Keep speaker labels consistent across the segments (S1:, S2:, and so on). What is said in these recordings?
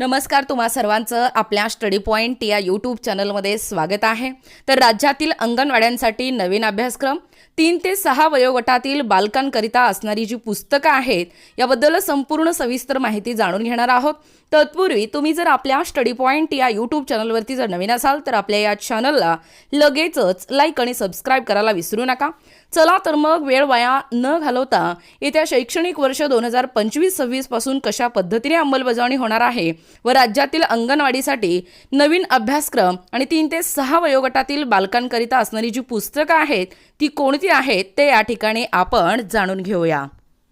S1: नमस्कार तुम्हा सर्वांचं आपल्या स्टडी पॉईंट या यूट्यूब चॅनलमध्ये स्वागत आहे. तर राज्यातील अंगणवाड्यांसाठी नवीन अभ्यासक्रम तीन ते सहा वयोगटातील बालकांकरिता असणारी जी पुस्तकं आहेत याबद्दल संपूर्ण सविस्तर माहिती जाणून घेणार आहोत. तत्पूर्वी तुम्ही जर आपल्या स्टडी पॉईंट या यूट्यूब चॅनलवरती जर नवीन असाल तर आपल्या या चॅनलला लगेचच लाईक आणि सबस्क्राईब करायला विसरू नका. चला तर मग वेळ वाया न घालवता येत्या शैक्षणिक वर्ष दोन हजार पंचवीस सव्वीसपासून कशा पद्धतीने अंमलबजावणी होणार आहे व राज्यातील अंगणवाडीसाठी नवीन अभ्यासक्रम आणि तीन ते सहा वयोगटातील बालकांकरिता असणारी जी पुस्तकं आहेत ती कोणती आहेत ते या ठिकाणी आपण जाणून घेऊया.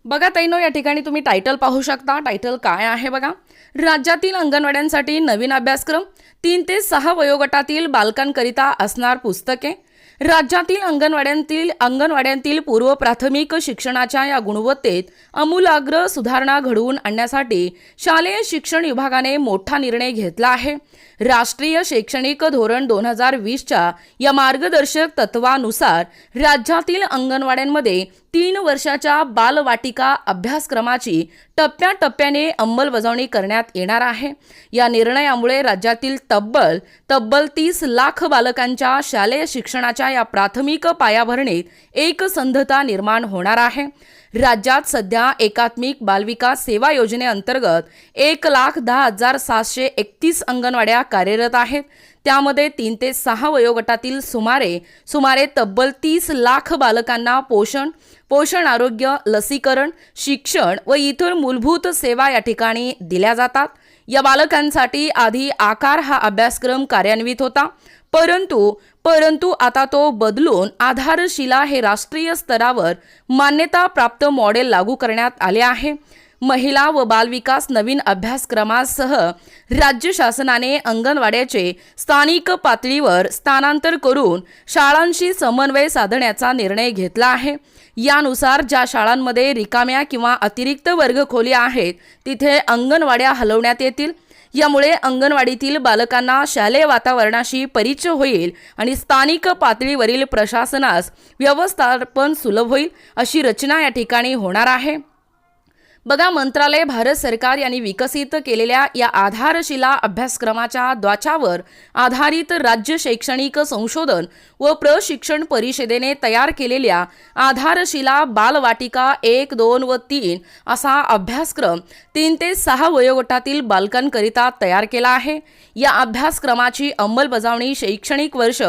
S1: बघा तैनो या ठिकाणी तुम्ही टायटल पाहू शकता. टायटल काय आहे बघा? राज्यातील अंगणवाड्यांसाठी नवीन अभ्यासक्रम तीन ते सहा वयोगटातील बालकांकरिता असणार पुस्तके राज्यातील अंगणवाड्यांतील अंगणवाड्यांतील पूर्व प्राथमिक शिक्षणाच्या या गुणवत्तेत आमूलाग्र सुधारणा घडवून आणण्यासाठी शालेय शिक्षण विभागाने मोठा निर्णय घेतला आहे. राष्ट्रीय शैक्षणिक धोरण दोन हजार वीसच्या या मार्गदर्शक तत्वानुसार राज्यातील अंगणवाड्यांमध्ये तीन वर्षाच्या बालवाटिका अभ्यासक्रमाची टप्प्याटप्प्याने अंमलबजावणी करण्यात येणार आहे. या निर्णयामुळे राज्यातील तब्बल तब्बल तीस लाख बालकांच्या शालेय शिक्षणाच्या या प्राथमिक पायाभरणीत एकसंधता निर्माण होणार आहे. राज्यात सध्या एकात्मिक बालविकास सेवा योजनेअंतर्गत एक लाख दहा हजार सातशे एकतीस अंगणवाड्या कार्यरत आहेत. त्यामध्ये तीन ते सहा वयोगटातील सुमारे सुमारे तब्बल तीस लाख बालकांना पोषण पोषण आरोग्य लसीकरण शिक्षण व इतर मूलभूत सेवा या ठिकाणी दिल्या जातात. या बालकांसाठी आधी आकार हा अभ्यासक्रम कार्यान्वित होता. परंतु परंतु आता तो बदलून आधारशिला हे राष्ट्रीय स्तरावर मान्यताप्राप्त मॉडेल लागू करण्यात आले आहे. महिला व बालविकास नवीन अभ्यासक्रमासह राज्य शासनाने अंगणवाड्याचे स्थानिक पातळीवर स्थानांतर करून शाळांशी समन्वय साधण्याचा निर्णय घेतला आहे. यानुसार ज्या शाळांमध्ये रिकाम्या किंवा अतिरिक्त वर्गखोली आहेत तिथे अंगणवाड्या हलवण्यात येतील. यामुळे अंगणवाडीतील बालकांना शालेय वातावरणाशी परिचय होईल आणि स्थानिक पातळीवरील प्रशासनास व्यवस्थापन सुलभ होईल अशी रचना या ठिकाणी होणार आहे. बघा मंत्रालय भारत सरकार यांनी विकसित केलेल्या या आधारशिला अभ्यासक्रमाच्या द्वाचावर आधारित राज्य शैक्षणिक संशोधन व प्रशिक्षण परिषदेने तयार केलेल्या आधारशिला बालवाटिका एक दोन व तीन असा अभ्यासक्रम तीन ते सहा वयोगटातील बालकांकरिता तयार केला आहे. या अभ्यासक्रमाची अंमलबजावणी शैक्षणिक वर्ष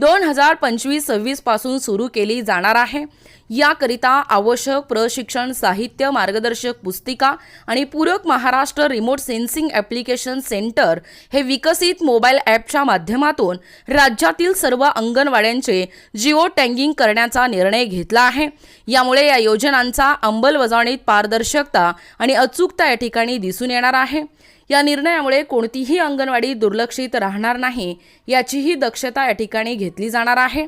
S1: दोन हजार पंचवीस सव्वीसपासून सुरू केली जाणार आहे. याकरिता आवश्यक प्रशिक्षण साहित्य मार्गदर्शक पुस्तिका आणि पूरक Maharashtra remote sensing application centre हे विकसित मोबाईल ॲपच्या माध्यमातून राज्यातील सर्व अंगणवाड्यांचे जिओ टँगिंग करण्याचा निर्णय घेतला आहे. यामुळे या योजनांचा अंमलबजावणीत पारदर्शकता आणि अचूकता या ठिकाणी दिसून येणार आहे. या निर्णयामुळे कोणतीही अंगणवाडी दुर्लक्षित राहणार नाही याचीही दक्षता या ठिकाणी घेतली जाणार आहे.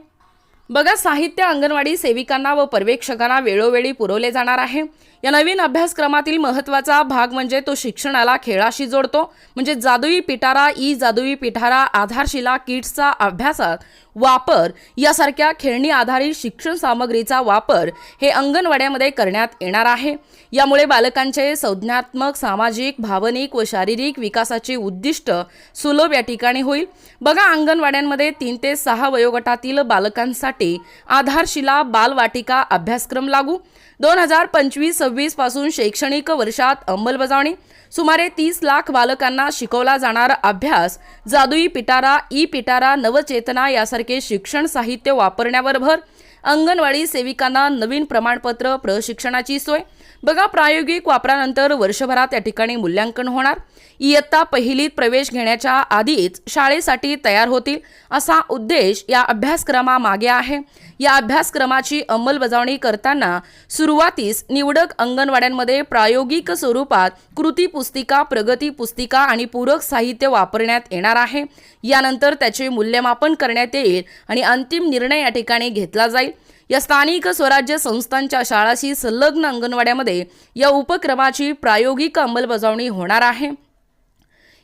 S1: बघा साहित्य अंगणवाडी सेविकांना व पर्यवेक्षकांना वेळोवेळी पुरवले जाणार आहे. या नवीन अभ्यासक्रमातील महत्त्वाचा भाग म्हणजे तो शिक्षणाला खेळाशी जोडतो. म्हणजे जादुई पिटारा ई जादुई पिठारा आधारशिला किट्सचा अभ्यासात वापर यासारख्या खेळणी आधारित शिक्षण सामग्रीचा वापर हे अंगणवाड्यामध्ये करण्यात येणार आहे. यामुळे बालकांचे संज्ञात्मक सामाजिक भावनिक व शारीरिक विकासाचे उद्दिष्ट सुलभ या ठिकाणी होईल. बघा अंगणवाड्यांमध्ये तीन ते सहा वयोगटातील बालकांसाठी आधारशिला बालवाटिका अभ्यासक्रम लागू. दोन हजार पंचवीस सव्वीसपासून शैक्षणिक वर्षात अंमलबजावणी. सुमारे तीस लाख बालकांना शिकवला जाणारा अभ्यास जादुई पिटारा ई पिटारा नवचेतना यासारखे शिक्षण साहित्य वापरण्यावर भर. अंगणवाडी सेविकांना नवीन प्रमाणपत्र प्रशिक्षणाची सोय बघा प्रायोगिक वापरानंतर वर्षभरात या ठिकाणी मूल्यांकन होणार. इयत्ता पहिलीत प्रवेश घेण्याच्या आधीच शाळेसाठी तयार होतील असा उद्देश या अभ्यासक्रमामागे आहे. या अभ्यासक्रमाची अंमलबजावणी करताना सुरुवातीस निवडक अंगणवाड्यांमध्ये प्रायोगिक स्वरूपात कृती पुस्तिका प्रगती पुस्तिका आणि पूरक साहित्य वापरण्यात येणार आहे. यानंतर त्याचे मूल्यमापन करण्यात येईल आणि अंतिम निर्णय या ठिकाणी घेतला जाईल. या स्थानिक स्वराज्य संस्थांच्या शाळाशी संलग्न अंगणवाड्यामध्ये या उपक्रमाची प्रायोगिक अंमलबजावणी होणार आहे.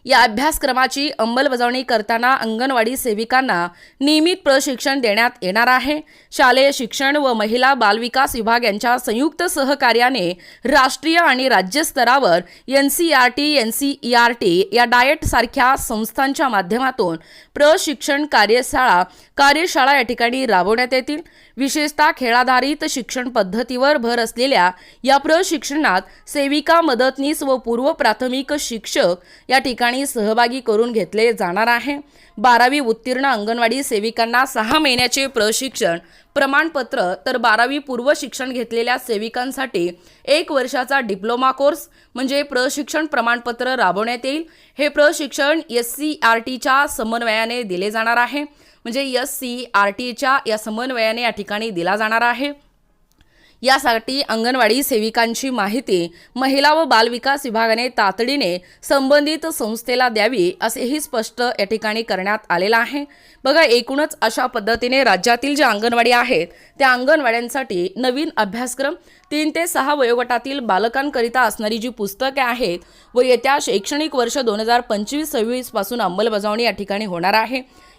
S1: या अभ्यासक्रमाची अंमलबजावणी करताना अंगणवाडी सेविकांना नियमित प्रशिक्षण देण्यात येणार आहे. शालेय शिक्षण व महिला बालविकास विभाग यांच्या संयुक्त सहकार्याने राष्ट्रीय आणि राज्य स्तरावर N C R T N C E R T या डायट सारख्या संस्थांच्या माध्यमातून प्रशिक्षण कार्यशाळा कार्यशाळा या ठिकाणी राबवण्यात येतील. विशेषतः खेळाधारित शिक्षण पद्धतीवर भर असलेल्या या प्रशिक्षणात सेविका मदतनीस व पूर्व प्राथमिक शिक्षक या ठिकाणी सहभागी करून घेतले जाणार आहे. बारावी उत्तीर्ण अंगणवाडी सेविकांना सहा महिन्याचे प्रशिक्षण प्रमाणपत्र तर बारावी पूर्व शिक्षण घेतलेल्या सेविकांसाठी एक वर्षाचा डिप्लोमा कोर्स म्हणजे प्रशिक्षण प्रमाणपत्र राबवण्यात येईल. हे प्रशिक्षण एस सी आर टीच्या समन्वयाने दिले जाणार आहे. म्हणजे एस सी आर टीच्या या समन्वयाने या ठिकाणी दिला जाणार आहे. यासाठी अंगणवाडी सेविकांची माहिती महिला व बालविकास विभागाने तातडीने संबंधित संस्थेला द्यावी असेही स्पष्ट या ठिकाणी करण्यात आलेलं आहे. बघा एकूणच अशा पद्धतीने राज्यातील ज्या अंगणवाडी आहेत त्या अंगणवाड्यांसाठी नवीन अभ्यासक्रम तीन ते सहा वयोगटातील बालकांकरिता असणारी जी पुस्तके आहेत व येत्या शैक्षणिक वर्ष दोन हजार पंचवीस सव्वीसपासून अंमलबजावणी या ठिकाणी होणार आहे.